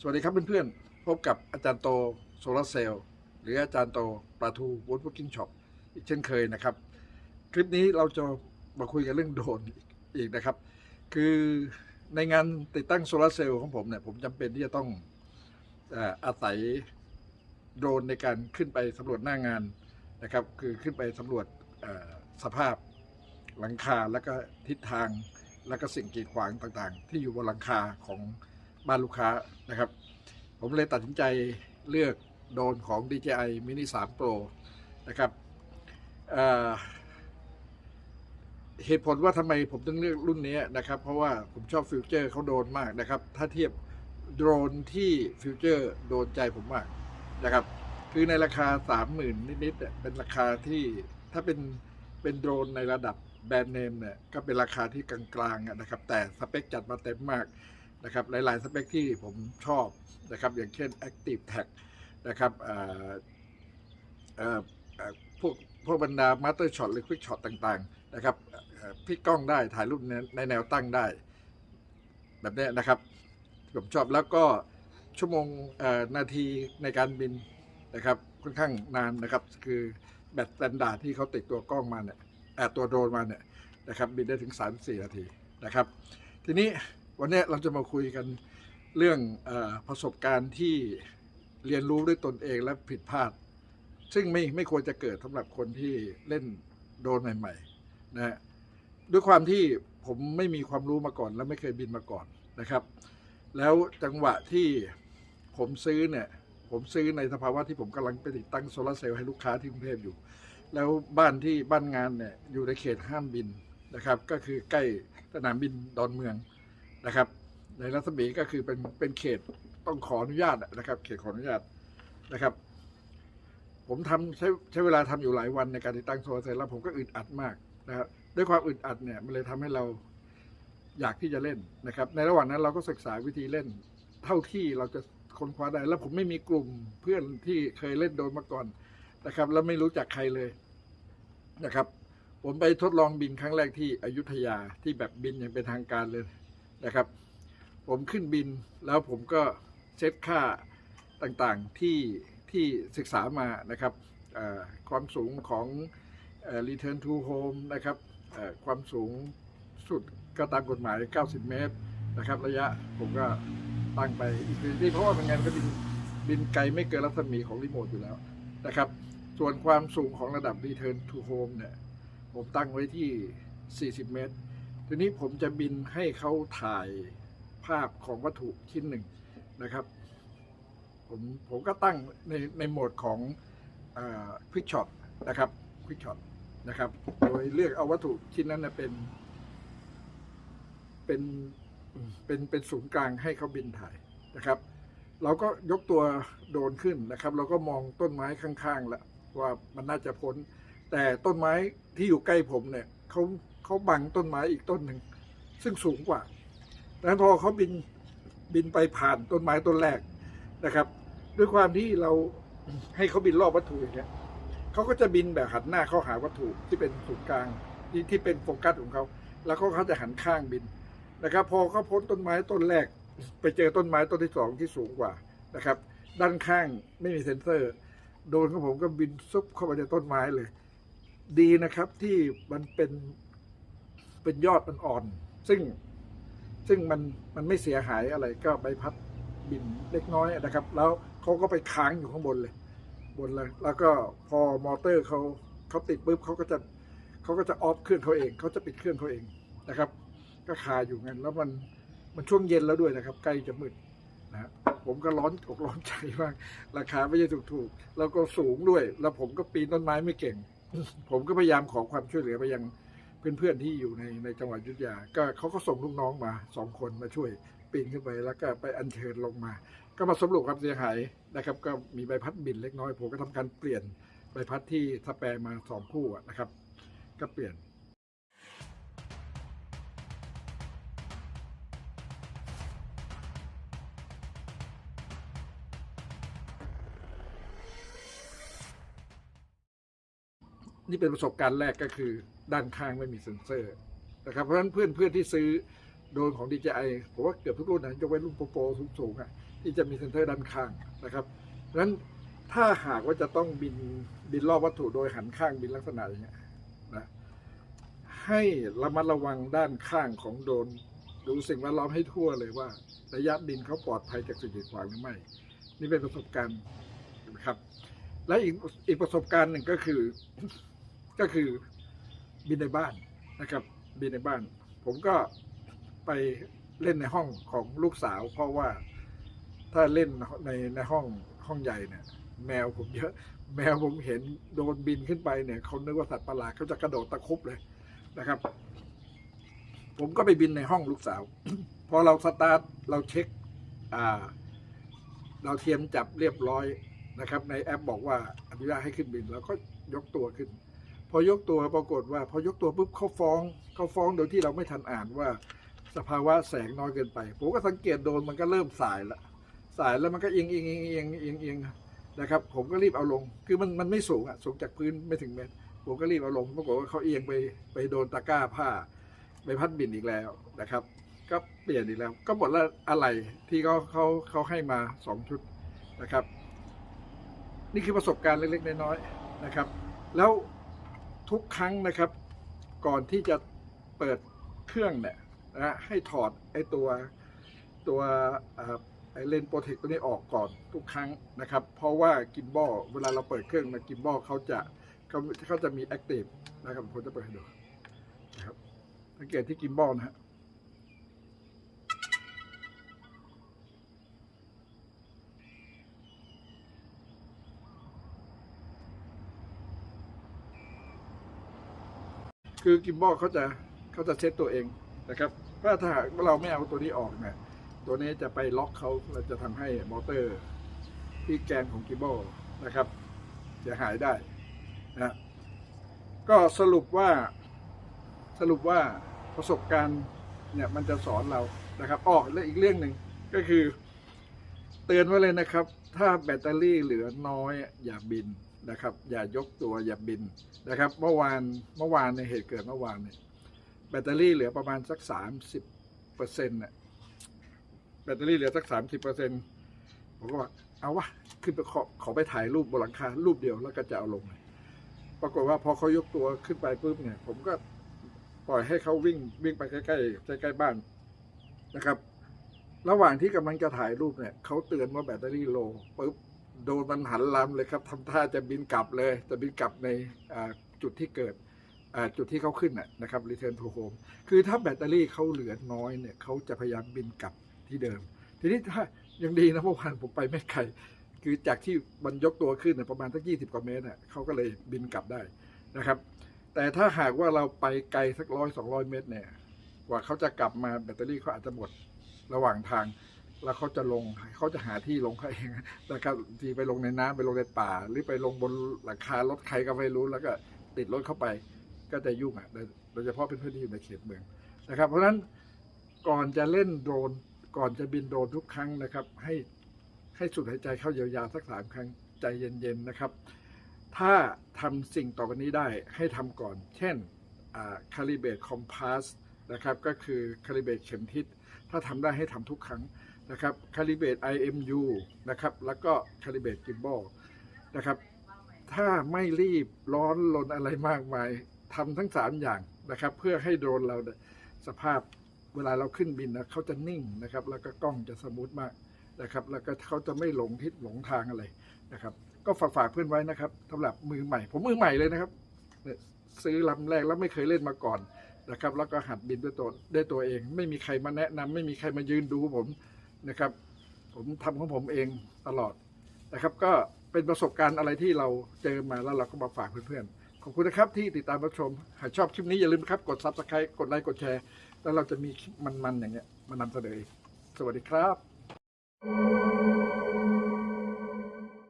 สวัสดีครับเพื่อนๆ พบกับอาจารย์โตโซลาร์เซลล์หรืออาจารย์โตปลาทูวูดว o กิ้งช็อปอีกเช่นเคยนะครับ คลิปนี้เราจะมาคุยกันเรื่องโดรนอีกนะครับ คือในงานติดตั้งโซลาร์เซลล์ของผมเนี่ยผมจำเป็นที่จะต้องอาศัยโดรนในการขึ้นไปสำรวจหน้างานนะครับ คือขึ้นไปสำรวจสภาพหลังคาแล้วก็ทิศทางแล้วก็สิ่งกีดขวางต่างๆ ที่อยู่บนหลังคาของ บ้านลูกค้านะครับ ผมเลยตัดสินใจเลือกโดนของ DJI Mini 3 Pro นะครับเเหตุผลว่าทำไมผมต้องเลือกรุ่นนี้นะครับ เพราะว่าผมชอบฟิวเจอร์เขาโดนมากนะครับ ถ้าเทียบโดรนที่ฟิวเจอร์โดนใจผมมากนะครับ คือในราคา 30,000 นิดๆเป็นราคาที่ถ้าเป็นเป็นโดรนในระดับแบรนด์เนมเนี่ยก็เป็นราคาที่กลางๆนะครับ แต่สเปคจัดมาเต็มมาก นะครับหลายๆสเปคที่ผมชอบนะครับอย่างเช่น Active Tag นะครับพวกพวกบรรดา Master Shot หรือ Quick Shot ต่างๆนะครับพลิกกล้องได้ถ่ายรูปในในแนวตั้งได้ แบบนี้นะครับ ผมชอบแล้วก็ชั่วโมงนาทีในการบินนะครับค่อนข้างนานนะครับ คือแบตสแตนดาร์ดที่เขาติดตัวกล้องมาเนี่ยเอ่อตัวโดรนมาเนี่ยนะครับบินได้ถึง 3-4 นาทีนะครับ ทีนี้ วันนี้เราจะมาคุยกันเรื่องอประสบการณ์ที่เรียนรู้ด้วยตนเองและผิดพลาด ซึ่งไม่ไม่ควรจะเกิดสำหรับคนที่เล่นโดรนใหม่ๆนะด้วยความที่ผมไม่มีความรู้มาก่อน และไม่เคยบินมาก่อนนะครับ แล้วจังหวะที่ผมซื้อเนี่ยผมซื้อในสภาวะที่ผมกำลังไปติดตั้งโซลาร์เซลล์ให้ลูกค้าที่กรุงเทพอยู่ แล้วบ้านที่บ้านงานเนี่ยอยู่ในเขตห้ามบินนะครับ ก็คือใกล้สนามบินดอนเมือง นะครับ ในรัศมีก็คือเป็นเป็นเขตต้องขออนุญาตนะครับ เขตขออนุญาตนะครับ ผมทำใช้ใช้เวลาทำอยู่หลายวันในการติดตั้งโซลาร์เซลล์แล้วผมก็อึดอัดมากนะครับด้วยความอึดอัดเนี่ยมันเลยทำให้เราอยากที่จะเล่นนะครับ ในระหว่างนั้นเราก็ศึกษาวิธีเล่น เท่าที่เราจะค้นคว้าได้ แล้วผมไม่มีกลุ่มเพื่อนที่เคยเล่นโดนมาก่อนนะครับ แล้วไม่รู้จักใครเลยนะครับ ผมไปทดลองบินครั้งแรกที่อยุธยาที่แบบบินอย่างเป็นทางการเลย นะครับ ผมขึ้นบินแล้วผมก็เซตค่าต่างๆที่ที่ศึกษามานะครับความสูงของ return to home นะครับความสูงสุดก็ตามกฎหมาย 90 เมตรนะครับ ระยะผมก็ตั้งไปอีกทีเพราะว่าเป็นงานก็บินบินไกลไม่เกินรัศมีของรีโมทอยู่แล้วนะครับ ส่วนความสูงของระดับ return to home เนี่ย ผมตั้งไว้ที่ 40 เมตร ทีนี้ผมจะบินให้เขาถ่ายภาพของวัตถุชิ้นหนึ่งนะครับผมผมก็ตั้งในในโหมดของควิกช็อตนะครับควิกช็อตนะครับ โดยเลือกเอาวัตถุชิ้นนั้นนะเป็น เป็นเป็นเป็นศูนย์กลางให้เขาบินถ่ายนะครับ เราก็ยกตัวโดนขึ้นนะครับ เราก็มองต้นไม้ข้างๆแล้วว่ามันน่าจะพ้น แต่ต้นไม้ที่อยู่ใกล้ผมเนี่ยเขา เขาบังต้นไม้อีกต้นหนึ่ง ซึ่งสูงกว่าดังนั้นพอเขาบินบินไปผ่านต้นไม้ต้นแรกนะครับ ด้วยความที่เราให้เขาบินรอบวัตถุอย่างเงี้ยเขาก็จะบินแบบหันหน้าเข้าหาวัตถุที่เป็นศูนย์กลางที่ที่เป็นโฟกัสของเขาแล้วก็เขาจะหันข้างบินนะครับ พอเขาพ้นต้นไม้ต้นแรก ไปเจอต้นไม้ต้นที่สองที่สูงกว่านะครับ ด้านข้างไม่มีเซ็นเซอร์ โดนของผมก็บินซุบเข้าไปในต้นไม้เลย ดีนะครับที่มันเป็น เป็นยอดมันอ่อน ซึ่งซึ่งมันมันไม่เสียหายอะไรก็ใบพัดบินเล็กน้อยนะครับ แล้วเขาก็ไปค้างอยู่ข้างบนเลย บนเลยแล้วก็พอมอเตอร์เขาเขาติดปุ๊บเขาก็จะเขาก็จะออฟเครื่องเขาเองเขาจะปิดเครื่องเขาเองนะครับ ก็คาอยู่งั้นแล้วมันมันช่วงเย็นแล้วด้วยนะครับ ใกล้จะมืดนะฮะผมก็ร้อนอกร้อนใจมากราคาไม่ใช่ถูกๆแล้วก็สูงด้วย แล้วผมก็ปีนต้นไม้ไม่เก่ง ผมก็พยายามขอความช่วยเหลือไปยัง เพื่อนๆที่อยู่ในในจังหวัดยุทธยา ก็เขาก็ส่งลูกน้องมาสองคนมาช่วยปีนขึ้นไปแล้วก็ไปอัญเชิญลงมา ก็มาสำรวจความเสียหายนะครับ ก็มีใบพัดบินเล็กน้อยผมก็ทำการเปลี่ยนใบพัดที่สแปรมาสองคู่นะครับ ก็เปลี่ยน นี่เป็นประสบการณ์แรกก็คือด้านข้างไม่มีเซ็นเซอร์นะครับเพราะฉะนั้นเพื่อนเพื่อนที่ซื้อโดนของ DJI ผมว่าเกือบทุกรุ่นนะยกเว้นรุ่นโปรโปรสูงๆอะที่จะมีเซนเตอร์ด้านข้างนะครับเพราะฉะนั้นถ้าหากว่าจะต้องบินบินรอบวัตถุโดยหันข้างบินลักษณะอย่างเงี้ยนะให้ระมัดระวังด้านข้างของโดน ดูสิ่งแวดล้อมให้ทั่วเลยว่า ระยะบินเขาปลอดภัยจากสิ่งกีดขวางหรือไม่ นี่เป็นประสบการณ์นะครับ และอีกอีกประสบการณ์หนึ่งก็คือ ก็คือบินในบ้านนะครับ บินในบ้าน ผมก็ไปเล่นในห้องของลูกสาว เพราะว่าถ้าเล่นในในห้องห้องใหญ่เนี่ย แมวผมเยอะ แมวผมเห็นโดนบินขึ้นไปเนี่ยเขานึกว่าสัตว์ประหลาดเขาจะกระโดดตะคุบเลยนะครับ ผมก็ไปบินในห้องลูกสาว พอเราสตาร์ทเราเช็คอ่าเราเทียมจับเรียบร้อยนะครับ ในแอปบอกว่าอนุญาตให้ขึ้นบินเราก็ยกตัวขึ้น พอยกตัวปรากฏว่า พอยกตัวปุ๊บเขาฟ้องเขาฟ้องโดยที่เราไม่ทันอ่านว่า สภาวะแสงน้อยเกินไปผมก็สังเกตโดนมันก็เริ่มสายละสายแล้วมันก็เอียงเอียงเอียงเอียงเอียงเอียงนะครับ ผมก็รีบเอาลง คือมันมันไม่สูงอะสูงจากพื้นไม่ถึงเมตรผมก็รีบเอาลงปรากฏว่าเขาเอียงไปไปโดนตะกร้าผ้าใบพัดบินอีกแล้วนะครับ ก็เปลี่ยนอีกแล้ว ก็หมดละอะไรที่เขาเขาเขาให้มาสองชุดนะครับ นี่คือประสบการณ์เล็กๆน้อยๆนะครับ แล้ว ทุกครั้งนะครับ ก่อนที่จะเปิดเครื่องเนี่ยนะให้ถอดไอ้ตัวตัวไอ้เลนโปรเทคตัวนี้ออกก่อนทุกครั้งนะครับ เพราะว่ากิมบอลเวลาเราเปิดเครื่องนะกิมบอลเขาจะเขาเขาจะมีแอคทีฟนะครับผมจะเปิดให้ดูนะครับสังเกตที่กิมบอลนะฮะ คือกิมบอลเขาจะเขาจะเซตตัวเองนะครับถ้าถ้าหากเราไม่เอาตัวนี้ออกเนี่ยตัวนี้จะไปล็อกเขาเราจะทำให้มอเตอร์ที่แกนของกิมบอลนะครับเสียหายได้นะก็สรุปว่าสรุปว่าประสบการณ์เนี่ยมันจะสอนเรานะครับอ้อและอีกเรื่องหนึ่งก็คือ เตือนไว้เลยนะครับ ถ้าแบตเตอรี่เหลือน้อยอย่าบิน นะครับ อย่ายกตัวอย่าบินนะครับ เมื่อวานเมื่อวานในเหตุเกิดเมื่อวานเนี่ยแบตเตอรี่เหลือประมาณสักสามสิบเปอร์เซ็นต์น่ะแบตเตอรี่เหลือสักสามสิบเปอร์เซ็นต์ผมก็ว่าเอาวะขึ้นไปขอขอไปถ่ายรูปบนหลังคารูปเดียวแล้วก็จะเอาลงเลยปรากฏว่าพอเขายกตัวขึ้นไปปุ๊บเนี่ย ผมก็ปล่อยให้เขาวิ่งวิ่งไปใกล้ๆใกล้ๆบ้านนะครับ ระหว่างที่กำลังจะถ่ายรูปเนี่ยเขาเตือนว่าแบตเตอรี่โลปุ๊บ โดนมันหันลำเลยครับทำท่าจะบินกลับเลย จะบินกลับในจุดที่เกิดจุดที่เขาขึ้นนะครับ return to home คือถ้าแบตเตอรี่เขาเหลือน้อยเนี่ยเขาจะพยายามบินกลับที่เดิม ทีนี้ถ้ายังดีนะเมื่อวานผมไปไม่ไกลคือจากที่มันยกตัวขึ้นเนี่ยประมาณสักยี่สิบกว่าเมตรน่ะเขาก็เลยบินกลับได้นะครับ แต่ถ้าหากว่าเราไปไกลสักร้อยสองร้อยเมตรเนี่ยกว่าเขาจะกลับมาแบตเตอรี่เขาอาจจะหมดระหว่างทาง แล้วเขาจะลงเขาจะหาที่ลงเขาเองนะครับทีไปลงในน้ำไปลงในป่า หรือไปลงบนหลังคารถใครก็ไม่รู้แล้วก็ติดรถเข้าไป ก็จะยุ่งอะโดยเฉพาะเป็นพื้นที่อยู่ในเขตเมืองนะครับ เพราะฉะนั้นก่อนจะเล่นโดรนก่อนจะบินโดรนทุกครั้งนะครับ ให้ให้สูดหายใจเข้ายาวๆสักสามครั้งใจเย็นๆนะครับ ถ้าทำสิ่งต่อไปนี้ได้ให้ทำก่อน เช่นคาลิเบตคอมพาสนะครับก็คือคาลิเบตเข็มทิศถ้าทำได้ให้ทำทุกครั้ง นะครับ คาลิเบต IMU นะครับ แล้วก็คาลิเบตกิมบอลนะครับ ถ้าไม่รีบร้อนลนอะไรมากมายทำทั้ง 3 อย่างนะครับ เพื่อให้โดรนเราสภาพเวลาเราขึ้นบินนะเขาจะนิ่งนะครับ แล้วก็กล้องจะสมูทมากนะครับ แล้วก็เขาจะไม่หลงทิศหลงทางอะไรนะครับ ก็ฝากฝากเพื่อนไว้นะครับสำหรับมือใหม่ ผมมือใหม่เลยนะครับเนี่ยซื้อลำแรกแล้วไม่เคยเล่นมาก่อนนะครับ แล้วก็หัดบินด้วยตัวด้วยตัวเอง ไม่มีใครมาแนะนำไม่มีใครมายืนดูผม นะครับ ผมทำของผมเองตลอดนะครับ ก็เป็นประสบการณ์อะไรที่เราเจอมาแล้วเราก็มาฝากเพื่อนๆ ขอบคุณนะครับที่ติดตามรับชม หากชอบคลิปนี้อย่าลืมครับกด subscribe กดไลค์กดแชร์ แล้วเราจะมีคลิปมันๆอย่างเงี้ยมานำเสนอสวัสดีครับ